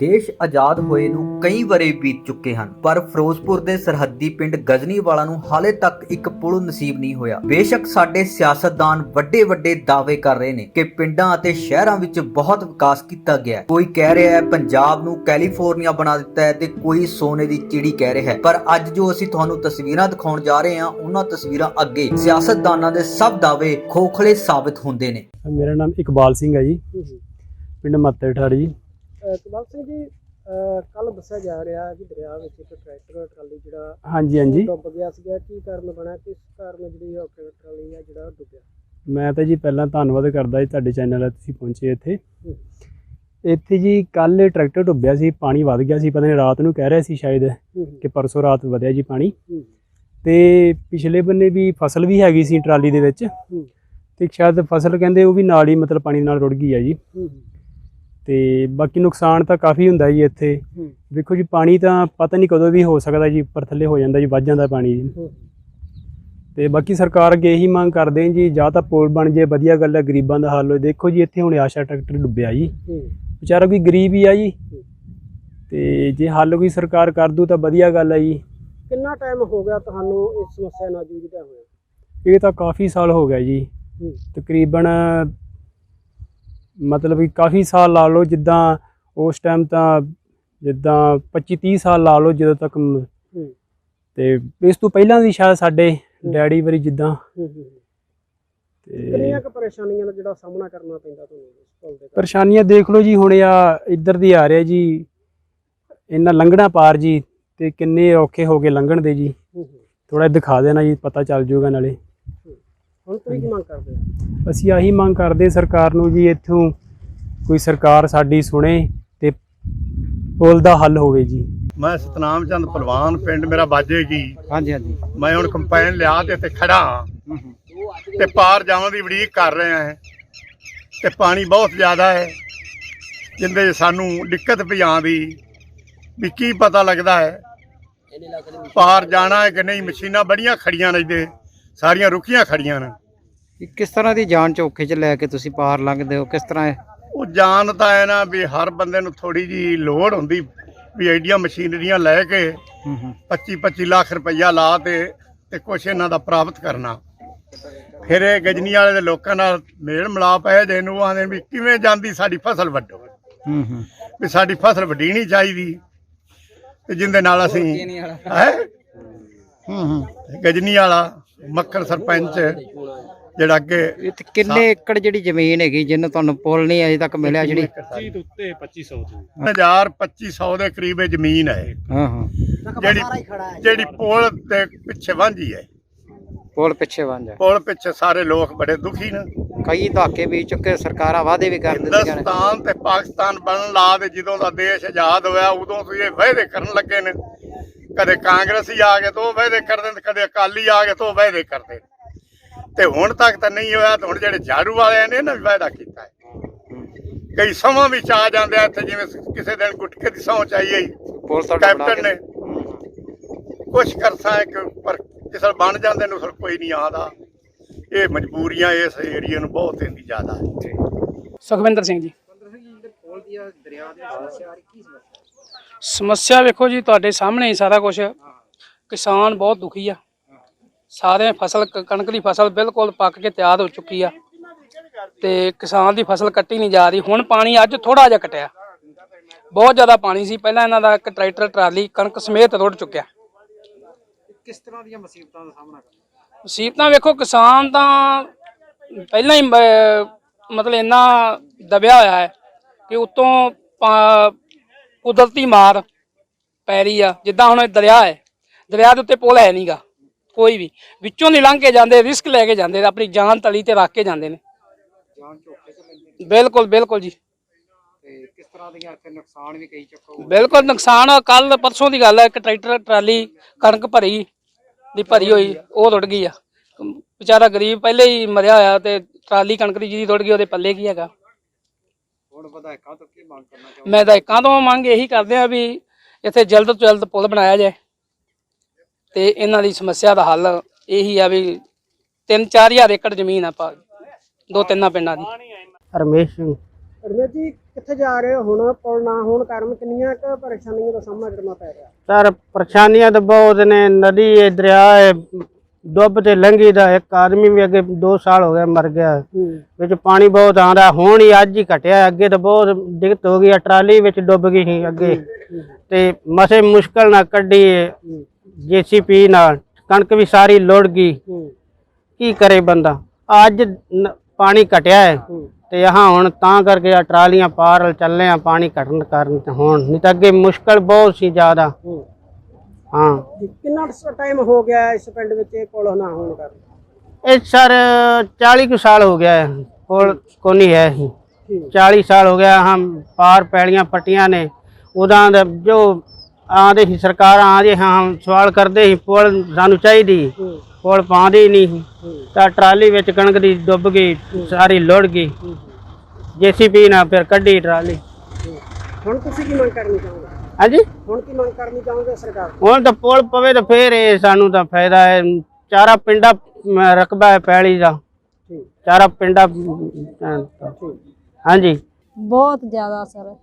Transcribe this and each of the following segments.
ਦੇਸ਼ ਆਜ਼ਾਦ ਹੋਏ ਨੂੰ ਕਈ ਵਰੇ ਬੀਤ ਚੁੱਕੇ ਹਨ ਪਰ ਫਿਰੋਜ਼ਪੁਰ ਦੇ ਸਰਹੱਦੀ ਪਿੰਡ ਗਜਨੀਵਾਲਾ ਨੂੰ ਹਾਲੇ ਤੱਕ ਇੱਕ ਪੁਲ ਨਸੀਬ ਨਹੀਂ ਹੋਇਆ। ਬੇਸ਼ੱਕ ਸਾਡੇ ਸਿਆਸਤਦਾਨ ਵੱਡੇ ਵੱਡੇ ਦਾਅਵੇ ਕਰ ਰਹੇ ਨੇ ਕਿ ਪਿੰਡਾਂ ਅਤੇ ਸ਼ਹਿਰਾਂ ਵਿੱਚ ਬਹੁਤ ਵਿਕਾਸ ਕੀਤਾ ਗਿਆ ਹੈ। ਕੋਈ ਕਹਿ ਰਿਹਾ ਹੈ ਪੰਜਾਬ ਨੂੰ ਕੈਲੀਫੋਰਨੀਆ ਬਣਾ ਦਿੱਤਾ ਹੈ ਤੇ ਕੋਈ ਸੋਨੇ ਦੀ ਚਿੜੀ ਕਹਿ ਰਿਹਾ ਹੈ। ਪਰ ਅੱਜ ਜੋ ਅਸੀਂ ਤੁਹਾਨੂੰ ਤਸਵੀਰਾਂ ਦਿਖਾਉਣ ਜਾ ਰਹੇ ਹਾਂ ਉਹਨਾਂ ਤਸਵੀਰਾਂ ਅੱਗੇ ਸਿਆਸਤਦਾਨਾਂ ਦੇ ਸਭ ਦਾਅਵੇ ਖੋਖਲੇ ਸਾਬਤ ਹੁੰਦੇ ਨੇ। ਮੇਰਾ ਨਾਮ ਇਕਬਾਲ ਸਿੰਘ ਹੈ ਜੀ। ਪਿੰਡ ਮੱਤੇ ਕਮਾਲ ਸਿੰਘ ਜੀ ਕੱਲ ਦੱਸਿਆ ਜਾ ਰਿਹਾ ਹੈ ਕਿ ਦਰਿਆ ਵਿੱਚ ਇੱਕ ਟਰੈਕਟਰ ਟਰਾਲੀ ਜਿਹੜਾ ਹਾਂਜੀ ਹਾਂਜੀ। ਡੁੱਬ ਗਿਆ ਸੀਗਾ। ਕੀ ਕਾਰਨ ਬਣਾ? ਕਿਸ ਕਾਰਨ ਜਿਹੜੀ ਉਹ ਟਰੈਕਟਰ ਟਰਾਲੀ ਆ ਜਿਹੜਾ ਡੁੱਬਿਆ ਮੈਂ ਤਾਂ ਜੀ ਪਹਿਲਾਂ ਧੰਨਵਾਦ ਕਰਦਾ ਜੀ ਤੁਹਾਡੇ ਚੈਨਲ 'ਤੇ ਤੁਸੀਂ ਪਹੁੰਚੇ ਇੱਥੇ। ਇੱਥੇ ਜੀ ਕੱਲ ਟਰੈਕਟਰ ਡੁੱਬਿਆ ਸੀ ਪਾਣੀ ਵੱਧ ਗਿਆ ਸੀ। ਪਤਾ ਨਹੀਂ ਰਾਤ ਨੂੰ ਕਹਿ ਰਿਹਾ ਸੀ ਸ਼ਾਇਦ ਕਿ ਪਰਸੋਂ ਰਾਤ ਵਧਿਆ ਜੀ ਪਾਣੀ। ਤੇ ਪਿਛਲੇ ਬੰਨੇ ਵੀ ਫਸਲ ਵੀ ਹੈਗੀ ਸੀ ਟਰਾਲੀ ਦੇ ਵਿੱਚ। ਤੇ ਸ਼ਾਇਦ ਫਸਲ ਕਹਿੰਦੇ ਉਹ ਵੀ ਨਾਲ ਹੀ ਮਤਲਬ ਪਾਣੀ ਨਾਲ ਰੁੜ ਗਈ ਹੈ ਜੀ ਤੇ ਬਾਕੀ ਨੁਕਸਾਨ ਤਾਂ ਕਾਫੀ ਹੁੰਦਾ ਜੀ ਇੱਥੇ। ਦੇਖੋ ਜੀ ਪਾਣੀ ਤਾਂ ਪਤਾ ਨਹੀਂ ਕਦੋਂ ਵੀ ਹੋ ਸਕਦਾ ਜੀ ਉੱਪਰ ਥੱਲੇ ਹੋ ਜਾਂਦਾ ਜੀ ਵੱਧ ਜਾਂਦਾ ਪਾਣੀ ਜੀ। ਤੇ ਬਾਕੀ ਸਰਕਾਰ ਅੱਗੇ ਇਹੀ ਮੰਗ ਕਰਦੇ ਹਾਂ ਜੀ ਜਾਂ ਤਾਂ ਪੁਲ ਬਣ ਜੇ ਵਧੀਆ ਗੱਲ ਹੈ ਗਰੀਬਾਂ ਦਾ ਹੱਲ ਹੋਏ। ਦੇਖੋ ਜੀ ਇੱਥੇ ਹੁਣ ਆਸ਼ਾ ਟਰੈਕਟਰ ਡੁੱਬਿਆ ਜੀ। ਵਿਚਾਰਾ ਕੋਈ ਗਰੀਬ ਹੀ ਆ ਜੀ। ਤੇ ਜੇ ਹੱਲ ਕੋਈ ਸਰਕਾਰ ਕਰ ਦੂ ਤਾਂ ਵਧੀਆ ਗੱਲ ਹੈ ਜੀ। ਕਿੰਨਾ ਟਾਈਮ ਹੋ ਗਿਆ ਤੁਹਾਨੂੰ ਇਸ ਸਮੱਸਿਆ ਨਾਲ ਜੂਝਦਿਆਂ ਹੋਇਆ? ਇਹ ਤਾਂ ਕਾਫੀ ਸਾਲ ਹੋ ਗਿਆ ਜੀ। ਤਕਰੀਬਨ ਮਤਲਬ ਕਿ ਕਾਫੀ ਸਾਲ ਲਾ ਲਓ ਜਿੱਦਾਂ ਉਸ ਟਾਈਮ ਤਾਂ ਜਿੱਦਾਂ 25 30 ਸਾਲ ਲਾ ਲਓ ਜਦੋਂ ਤੱਕ। ਤੇ ਇਸ ਤੋਂ ਪਹਿਲਾਂ ਵੀ ਸ਼ਾਇਦ ਸਾਡੇ ਡੈਡੀ ਵਾਰੀ ਜਿੱਦਾਂ ਕਿੰਨੀਆਂ ਕੁ ਪਰੇਸ਼ਾਨੀਆਂ ਦਾ ਜਿਹੜਾ ਸਾਹਮਣਾ ਕਰਨਾ ਪੈਂਦਾ ਤੁਹਾਨੂੰ? ਪਰੇਸ਼ਾਨੀਆਂ ਦੇਖ ਲਓ ਜੀ ਹੁਣ ਆ ਇੱਧਰ ਦੀ ਆ ਰਿਹਾ ਜੀ ਇਹਨਾਂ ਲੰਘਣਾ ਪਾਰ ਜੀ ਤੇ ਕਿੰਨੇ ਔਖੇ ਹੋ ਗਏ ਲੰਘਣ ਦੇ ਜੀ। ਥੋੜਾ ਦਿਖਾ ਦੇਣਾ ਜੀ ਪਤਾ ਚੱਲ ਜਾਊਗਾ ਨਾਲੇ ਹੁਣ ਤੁਸੀਂ ਕੀ ਮੰਗ ਕਰਦੇ ਹੋ? ਅਸੀਂ ਆਹੀ ਮੰਗ ਕਰਦੇ ਸਰਕਾਰ ਨੂੰ ਜੀ ਇੱਥੋਂ ਕੋਈ ਸਰਕਾਰ ਸਾਡੀ ਸੁਣੇ ਤੇ ਪੁਲ ਦਾ ਹੱਲ ਹੋਵੇ ਜੀ। ਮੈਂ ਸਤਨਾਮ ਚੰਦ ਪਹਿਲਵਾਨ ਪਿੰਡ ਮੇਰਾ ਬਾਜੇਗੀ ਹਾਂਜੀ ਹਾਂਜੀ। ਮੈਂ ਹੁਣ ਕੰਪਾਈਨ ਲਿਆ ਤੇ ਇੱਥੇ ਖੜਾ ਹਾਂ। ਤੇ ਪਾਰ ਜਾਣ ਦੀ ਉਡੀਕ ਕਰ ਰਹੇ ਹਾਂ। ਤੇ ਪਾਣੀ ਬਹੁਤ ਜ਼ਿਆਦਾ ਹੈ। ਜਿੰਦੇ ਸਾਨੂੰ ਦਿੱਕਤ ਪਈ ਦੀ ਵੀ ਕੀ ਪਤਾ ਲੱਗਦਾ ਹੈ। ਪਾਰ ਜਾਣਾ ਹੈ ਕਿ ਨਹੀਂ ਮਸ਼ੀਨਾਂ ਬੜੀਆਂ ਖੜੀਆਂ ਨੇ ਇੱਥੇ। ਸਾਰੀਆਂ ਰੁਕੀਆਂ ਖੜੀਆਂ ਨੇ। ਕਿ ਕਿਸ ਤਰ੍ਹਾਂ ਦੀ ਜਾਨ ਚੌਕੇ 'ਚ ਲੈ ਕੇ ਤੁਸੀਂ ਪਾਰ ਲੰਘਦੇ ਹੋ? ਕਿਸ ਤਰ੍ਹਾਂ ਉਹ ਜਾਣ ਤਾਂ ਹੈ ਨਾ ਵੀ ਹਰ ਬੰਦੇ ਨੂੰ ਥੋੜੀ ਜੀ ਲੋੜ ਹੁੰਦੀ ਵੀ ਐਡੀਆਂ ਮਸ਼ੀਨਰੀਆਂ ਲੈ ਕੇ 25 25 ਲੱਖ ਰੁਪਈਆ ਲਾ ਤੇ ਤੇ ਕੁਛ ਇਹਨਾਂ ਦਾ ਪ੍ਰਾਪਤ ਕਰਨਾ। ਫਿਰ ਇਹ ਗਜਨੀ ਵਾਲੇ ਦੇ ਲੋਕਾਂ ਨਾਲ ਮੇਲ ਮਿਲਾਪ ਹੈ ਜਿਹਨੂੰ ਆਂਦੇ ਵੀ ਕਿਵੇਂ ਜਾਂਦੀ ਸਾਡੀ ਫਸਲ ਵੱਢੋ? ਹੂੰ ਹੂੰ। ਵੀ ਸਾਡੀ ਫਸਲ ਵੱਢਣੀ ਚਾਹੀਦੀ। ਤੇ ਜਿੰਦੇ ਨਾਲ ਅਸੀਂ ਹੈ? ਹੂੰ ਹੂੰ। ਗਜਨੀ ਵਾਲਾ ਮੱਖਣ ਸਰਪੰਚ ਜਿਹੜਾ ਇਹ ਤੇ ਕਿੰਨੇ ਏਕੜ ਜਿਹੜੀ ਜ਼ਮੀਨ ਹੈਗੀ ਜਿਹਨੂੰ ਤੁਹਾਨੂੰ ਪੁੱਲ ਨਹੀਂ ਅਜੇ ਤੱਕ ਮਿਲਿਆ ਜਿਹੜੀ 1000 2500 ਦੇ ਕਰੀਬ ਇਹ ਜ਼ਮੀਨ ਹੈ। ਹਾਂ ਹਾਂ। ਜਿਹੜੀ ਜਿਹੜੀ ਪੁਲ ਦੇ ਪਿੱਛੇ ਵਾਂਝੀ ਹੈ। ਪੁੱਲ ਪਿੱਛੇ ਜਾ ਪੁਲ ਪਿੱਛੇ ਸਾਰੇ ਲੋਕ ਬੜੇ ਦੁਖੀ ਨੇ। ਕਈ ਧਾਕੇ ਵੀ ਚੁੱਕੇ ਸਰਕਾਰਾਂ ਵਾਅਦੇ ਵੀ ਕਰ ਦਿੱਤੀਆਂ ਨੇ। ਹਿੰਦੁਸਤਾਨ ਤੇ ਪਾਕਿਸਤਾਨ ਬਣਨ ਲਾ ਦੇ ਜਦੋਂ ਦਾ ਦੇਸ਼ ਆਜ਼ਾਦ ਹੋਇਆ ਉਦੋਂ ਤੋਂ ਇਹ ਵਾਅਦੇ ਕਰਨ ਲੱਗੇ ਨੇ। ਕਦੇ ਕਾਂਗਰਸੀ ਆ ਗਏ ਤਾਂ ਉਹ ਵਾਅਦੇ ਕਰਦੇ ਕਦੇ ਅਕਾਲੀ ਆ ਗਏ ਤਾਂ ਉਹ ਵਾਅਦੇ ਕਰਦੇ। ਤੇ ਹੁਣ ਤੱਕ ਤਾਂ ਨਹੀਂ ਹੋਇਆ ਤੇ ਹੁਣ ਜਿਹੜੇ ਝਾੜੂ ਵਾਲਿਆਂ ਨੇ ਨਾ ਵਾਅਦਾ ਕੀਤਾ ਹੈ। ਕਈ ਸਮਾਂ ਵਿੱਚ ਆ ਜਾਂਦੇ ਆ ਇੱਥੇ ਜਿਵੇਂ ਕਿਸੇ ਦਿਨ ਗੁਟਕੇ ਦੀ ਸਹੁੰ ਚਾਹੀਏ ਕੈਪਟਨ ਨੇ। ਕੁਛ ਕਰਸਾ ਹੈ ਕਿ ਪਰ ਜਿਸਲ ਬਣ ਜਾਂਦੇ ਨੂੰ ਫਿਰ ਕੋਈ ਨਹੀਂ ਆਉਂਦਾ। ਇਹ ਮਜਬੂਰੀਆਂ ਇਸ ਏਰੀਆ ਨੂੰ ਬਹੁਤ ਇੰਦੀ ਜ਼ਿਆਦਾ। ਹੈ ਸੁਖਵਿੰਦਰ ਸਿੰਘ ਜੀ। ਸਮੱਸਿਆ? ਵੇਖੋ ਜੀ ਤੁਹਾਡੇ ਸਾਹਮਣੇ ਹੀ ਸਾਰਾ ਕੁਝ ਕਿਸਾਨ ਬਹੁਤ ਦੁਖੀ ਆ। ਸਾਰੇ ਫਸਲ ਕ- ਕਣਕ ਦੀ ਫਸਲ ਬਿਲਕੁਲ ਪੱਕ ਕੇ ਤਿਆਰ ਹੋ ਚੁੱਕੀ ਆ। ਤੇ ਕਿਸਾਨ ਦੀ ਫਸਲ ਕੱਟੀ ਨਹੀਂ ਜਾ ਰਹੀ। ਹੁਣ ਪਾਣੀ ਅੱਜ ਥੋੜਾ ਜਿਹਾ ਕਟਿਆ ਬਹੁਤ ਜ਼ਿਆਦਾ ਪਾਣੀ ਸੀ। ਪਹਿਲਾਂ ਇਹਨਾਂ ਦਾ ਇੱਕ ਟਰੈਕਟਰ ਟਰਾਲੀ ਕਣਕ ਸਮੇਤ ਰੁੜ ਚੁੱਕਿਆ। ਕਿਸ ਤਰ੍ਹਾਂ ਦੀਆਂ ਮੁਸੀਬਤਾਂ ਦਾ ਸਾਹਮਣਾ ਕਰਨਾ? ਮੁਸੀਬਤਾਂ ਵੇਖੋ ਕਿਸਾਨ ਤਾਂ ਪਹਿਲਾਂ ਹੀ ਮ- ਮਤਲਬ ਇੰਨਾ ਦਬਿਆ ਹੋਇਆ ਹੈ ਕਿ ਉਤੋਂ ਕੁਦਰਤੀ ਮਾਰ ਪੈ ਰਹੀ ਆ। ਜਿੱਦਾਂ ਹੁਣ ਇਹ ਦਰਿਆ ਹੈ। ਦਰਿਆ ਦੇ ਉੱਤੇ ਪੁਲ ਹੈ ਨਹੀਂਗਾ ਕੋਈ ਵੀ ਵਿੱਚੋਂ ਦੀ ਲੰਘ ਕੇ ਜਾਂਦੇ ਰਿਸਕ ਲੈ ਕੇ ਜਾਂਦੇ ਆਪਣੀ ਜਾਨ ਤਲੀ ਤੇ ਰੱਖ ਕੇ ਜਾਂਦੇ ਨੇ। ਜਾਨ ਲੈਂਦੀ ਬਿਲਕੁਲ ਬਿਲਕੁਲ ਜੀ। ਤੇ ਕਿਸ ਤਰ੍ਹਾਂ ਦੀਆਂ ਇੱਥੇ ਨੁਕਸਾਨ ਵੀ ਕਈ ਚੱਕੋ ਬਿਲਕੁਲ ਨੁਕਸਾਨ ਕੱਲ ਪਰਸੋਂ ਦੀ ਗੱਲ ਹੈ ਇੱਕ ਟਰੈਕਟਰ ਟਰਾਲੀ ਕਣਕ ਭਰੀ ਦੀ ਭਰੀ ਹੋਈ ਉਹ ਰੁੜ ਗਈ ਆ। ਵਿਚਾਰਾ ਗਰੀਬ ਪਹਿਲੇ ਹੀ ਮਰਿਆ ਹੋਇਆ ਤੇ ਟਰਾਲੀ ਕਣਕ ਦੀ ਜਿਹਦੀ ਰੁੜ ਗਈ ਉਹਦੇ ਪੱਲੇ ਕੀ ਹੈਗਾ? ਹੁਣ ਵਿਧਾਇਕਾਂ ਤੋਂ ਕੀ ਮੰਗ ਕਰਨਾ ਚਾਹੁੰਦੇ ਮੈਂ ਤਾਂ ਇੱਕਾਂ ਤੋਂ ਮੰਗ ਇਹੀ ਕਰਦੇ ਆ ਵੀ ਇੱਥੇ ਜਲਦ ਤੋਂ ਜਲਦ ਪੁਲ ਬਣਾਇਆ ਜਾਏ। ਤੇ ਇਹਨਾਂ ਦੀ ਸਮੱਸਿਆ ਦਾ ਹੱਲ ਇਹੀ ਆ ਵੀ 3-4000 ਏਕੜ ਜ਼ਮੀਨ ਆ ਪਾ ਦੋ ਤਿੰਨਾਂ ਪਿੰਡਾਂ ਦੀ। ਰਮੇਸ਼ ਸਿੰਘ। ਰਮੇਸ਼ ਜੀ ਕਿੱਥੇ ਜਾ ਰਹੇ ਹੋ ਹੁਣ? ਪੁਲ ਨਾ ਹੋਣ ਕਾਰਨ ਕਿੰਨੀਆਂ ਕੁ ਪਰੇਸ਼ਾਨੀਆਂ ਦਾ ਸਾਹਮਣਾ ਕਰਨਾ ਪੈ ਰਿਹਾ? ਸਰ ਪਰੇਸ਼ਾਨੀਆਂ ਤਾਂ ਬਹੁਤ ਨੇ। ਨਦੀ ਹੈ ਦਰਿਆ ਹੈ ਡੁੱਬ ਤੇ ਲੰਘੀ ਦਾ ਇੱਕ ਆਦਮੀ ਵੀ ਅੱਗੇ 2 ਸਾਲ ਹੋ ਗਏ ਮਰ ਗਿਆ। ਵਿੱਚ ਪਾਣੀ ਬਹੁਤ ਆਉਂਦਾ ਹੁਣ ਹੀ ਅੱਜ ਹੀ ਘਟਿਆ। ਅੱਗੇ ਤਾਂ ਬਹੁਤ ਦਿੱਕਤ ਹੋ ਗਈ ਆ, ਟਰਾਲੀ ਵਿੱਚ ਡੁੱਬ ਗਈ ਸੀ ਅੱਗੇ। ਤੇ ਮਸੇ ਮੁਸ਼ਕਲ ਨਾਲ ਕੱਢੀ ਜੀਸੀਪੀ ਨਾਲ ਕਣਕ ਵੀ ਸਾਰੀ ਲੁੜ ਗਈ। ਕੀ ਕਰੇ ਬੰਦਾ? ਅੱਜ ਪਾਣੀ ਘਟਿਆ ਹੈ ਤੇ ਯਹਾਂ ਹੁਣ ਤਾਂ ਕਰਕੇ ਆ ਟਰਾਲੀਆਂ ਪਾਰ ਚੱਲੇ ਆ ਪਾਣੀ ਘਟਣ ਕਾਰਨ ਤੇ ਹੁਣ। ਨਹੀਂ ਤਾਂ ਅੱਗੇ ਮੁਸ਼ਕਲ ਬਹੁਤ ਸੀ ਜ਼ਿਆਦਾ। ਹੂੰ। ਕਿੰਨਾ ਟਾਈਮ ਹੋ ਗਿਆ ਇਸ ਪਿੰਡ ਵਿੱਚ ਇਹ ਪੁਲ ਨਾ ਹੋਣ ਕਾਰਨ? ਇਹ ਸਰ 40 ਕੁ ਸਾਲ ਹੋ ਗਿਆ ਹੈ। ਕੋਲ ਕੋਨੀ ਹੈ ਹੀ ਠੀਕ। 40 ਸਾਲ ਹੋ ਗਿਆ ਹਮ ਪਾਰ ਪੈਲੀਆਂ ਪੱਟੀਆਂ ਨੇ। ਉਦਾਂ ਜੋ ਆਂਦੇ ਸੀ ਸਰਕਾਰਾਂ ਆਂਦੇ ਹਾਂ ਸਵਾਲ ਕਰਦੇ ਸੀ ਪੁਲ ਸਾਨੂੰ ਚਾਹੀਦੀ ਪੁਲ ਪਾਉਂਦੇ ਨਹੀਂ ਤਾਂ ਟਰਾਲੀ ਵਿੱਚ ਕਣਕ ਦੀ ਡੁੱਬ ਗਈ ਸਾਰੀ ਲੁੜ ਗਈ। ਜੀਸੀਪੀ ਨਾਲ ਫਿਰ ਕੱਢੀ ਟਰਾਲੀ। ਹੁਣ ਤੁਸੀਂ ਕੀ ਮੰਗ ਕਰਨੀ ਚਾਹੋਗੇ? ਹਾਂਜੀ? ਹੁਣ ਕੀ ਮੰਗ ਕਰਨੀ ਚਾਹੋਗੇ ਸਰਕਾਰ? ਤੋਂ? ਹੁਣ ਤਾਂ ਪੁਲ ਪਵੇ ਤਾਂ ਫੇਰ ਇਹ ਸਾਨੂੰ ਤਾਂ ਫਾਇਦਾ ਹੈ। ਚਾਰਾ ਪਿੰਡਾ ਰਕਬਾ ਹੈ ਪੈਲੀ ਦਾ। ਚਾਰਾ ਪਿੰਡਾ ਹਾਂਜੀ। ਬਹੁਤ ਜ਼ਿਆਦਾ ਸਰ।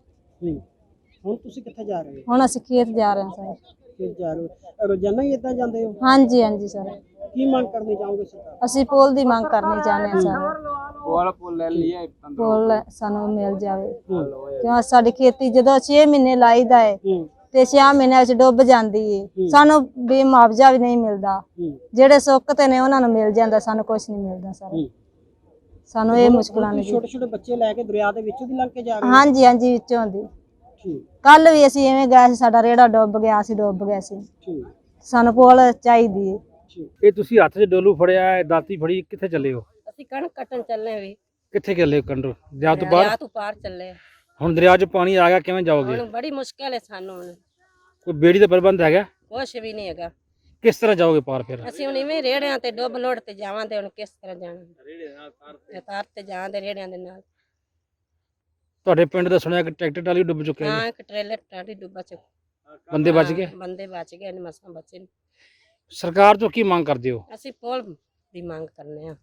ਹੁਣ ਤੁਸੀਂ ਕਿੱਥੇ ਜਾ ਰਹੇ ਹੋ? ਹੁਣ ਅਸੀਂ ਖੇਤ ਜਾ ਰਹੇ ਹਾਂ ਸਰ। ਕਿੱਥੇ ਜਾ ਰਹੇ ਹੋ। ਰੋਜ਼ਾਨਾ ਹੀ ਇਦਾਂ ਜਾਂਦੇ ਹੋ? ਹਾਂਜੀ ਹਾਂਜੀ ਸਰ। ਕੀ ਮੰਗ ਕਰਨੀ ਚਾਹੋਗੇ ਸਰਕਾਰ? ਅਸੀਂ ਪੁੱਲ ਦੀ ਮੰਗ ਕਰਨੀ ਚਾਹੁੰਦੇ ਹਾਂ ਸਰ। ਪੁੱਲ ਸਾਨੂੰ ਮਿਲ ਜਾਵੇ। ਕਿਉਂ ਸਾਡੀ ਖੇਤੀ ਜਦੋਂ 6 ਮਹੀਨੇ ਲਾਈਦਾ ਹੈ। ਤੇ 6 ਮਹੀਨਿਆਂ ਵਿੱਚ ਡੁੱਬ ਜਾਂਦੀ ਹੈ। ਸਾਨੂੰ ਵੀ ਮੁਆਵਜ਼ਾ ਵੀ ਨਹੀਂ ਮਿਲਦਾ। ਜਿਹੜੇ ਸੁੱਕਤੇ ਨੇ ਉਹਨਾਂ ਨੂੰ ਮਿਲ ਜਾਂਦਾ ਸਾਨੂੰ ਕੁਝ ਨਹੀਂ ਮਿਲਦਾ ਸਰ। ਸਾਨੂੰ ਇਹ ਮੁਸ਼ਕਲਾਂ ਨੇ ਛੋਟੇ ਛੋਟੇ ਬੱਚੇ ਲੈ ਕੇ ਦਰਿਆ ਦੇ ਵਿੱਚੋਂ ਦੀ ਲੰਘ ਕੇ ਜਾ ਰਹੇ ਹਾਂਜੀ ਹਾਂਜੀ ਵਿੱਚੋਂ ਦੀ। ਠੀਕ ਕੱਲ ਵੀ ਅਸੀਂ ਐਵੇਂ ਗਏ ਸੀ ਸਾਡਾ ਰੇੜਾ ਡੁੱਬ ਗਿਆ ਸੀ ਡੁੱਬ ਗਿਆ ਸੀ। ਠੀਕ ਸਾਨੂੰ ਪੁੱਲ ਚਾਹੀਦੀ ਹੈ ਇਹ ਤੁਸੀਂ ਹੱਥ 'ਚ ਡੋਲੂ ਫੜਿਆ ਹੈ ਦਾਤੀ ਫੜੀ ਕਿੱਥੇ ਚੱਲੇ ਹੋ? ਅਸੀਂ ਕਣਕ ਕੱਟਣ ਚੱਲੇ ਵੀ। ਕਿੱਥੇ ਚੱਲੇ ਹੋ ਕੰਡੋ? ਦਰਿਆ ਤੋਂ ਬਾਹਰ? ਦਰਿਆ ਤੋਂ ਪਾਰ ਚੱਲੇ। ਹੁਣ ਦਰਿਆ 'ਚ ਪਾਣੀ ਆ ਗਿਆ ਕਿਵੇਂ ਜਾਓਗੇ? ਹੁਣ ਬੜੀ ਮੁਸ਼ਕਲ ਹੈ ਸਾਨੂੰ ਹੁਣ। ਕੋਈ ਬੇੜੀ ਦਾ ਪ੍ਰਬੰਧ ਹੈਗਾ? ਕੁਛ ਵੀ ਨਹੀਂ ਹੈਗਾ। ਕਿਸ ਤਰ੍ਹਾਂ ਜਾਓਗੇ ਪਾਰ ਫਿਰ? ਅਸੀਂ ਹੁਣ ਇਵੇਂ ਰੇੜਿਆਂ ਤੇ ਡੁੱਬ ਲੋੜ ਤੇ ਜਾਵਾਂਗੇ ਹੁਣ ਕਿਸ ਤਰ੍ਹਾਂ ਜਾਣਾ। ਰੇੜੇ ਨਾਲ ਤਾਰ ਤੇ। ਜਾਵਾਂਗੇ ਰੇੜਿਆਂ ਦੇ ਨਾਲ। ਤੁਹਾਡੇ ਪਿੰਡ ਦਾ ਸੁਣਿਆ ਕਿ ਟਰੈਕਟਰ ਟਾਲੀ ਡੁੱਬ ਚੁੱਕਿਆ ਹਾਂ ਹੈ ਇੱਕ ਟ੍ਰੇਲਰ ਟਾਡੀ ਡੁੱਬਾ ਚ ਬੰਦੇ ਬਚ ਹਾਂ, ਗਏ ਬੰਦੇ ਬਚ ਗਏ ਨੇ ਮਸਾਂ ਬਚੇ ਨੇ। ਸਰਕਾਰ ਤੋਂ ਕੀ ਮੰਗ ਕਰਦੇ ਹੋ? ਅਸੀਂ ਪੁੱਲ ਦੀ ਮੰਗ ਕਰਨੇ ਆ।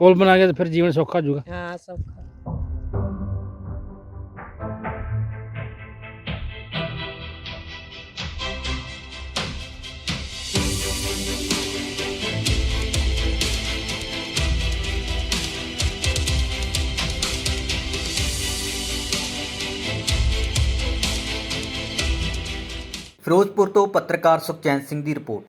ਪੁਲ ਬਣਾ ਕੇ ਤਾਂ ਫਿਰ ਜੀਵਨ ਸੌਖਾ ਹੋ ਜਾਊਗਾ। ਹਾਂ ਸੌਖਾ। ਫਿਰੋਜ਼ਪੁਰ ਤੋਂ ਪੱਤਰਕਾਰ ਸੁਖਚੈਨ ਸਿੰਘ ਦੀ ਰਿਪੋਰਟ।